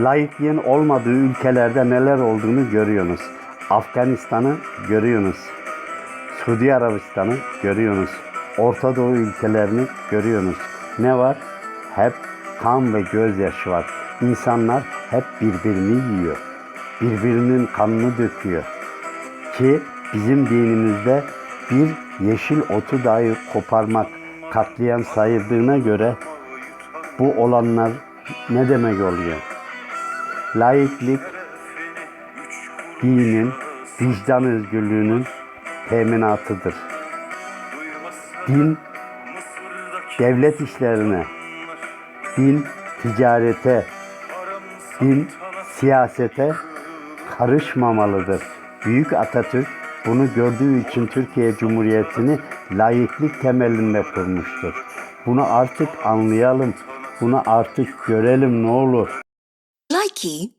Laikliğin olmadığı ülkelerde neler olduğunu görüyorsunuz. Afganistan'ı görüyorsunuz. Suudi Arabistan'ı görüyorsunuz. Orta Doğu ülkelerini görüyorsunuz. Ne var? Hep kan ve gözyaşı var. İnsanlar hep birbirini yiyor. Birbirinin kanını döküyor. Ki bizim dinimizde bir yeşil otu dahi koparmak katliam sayıldığına göre bu olanlar ne demek oluyor? Laiklik dinin, vicdan özgürlüğünün teminatıdır. Din devlet işlerine, din ticarete, din siyasete karışmamalıdır. Büyük Atatürk bunu gördüğü için Türkiye Cumhuriyeti'ni layıklık temelinde kurmuştur. Bunu artık anlayalım, bunu artık görelim ne olur. Nike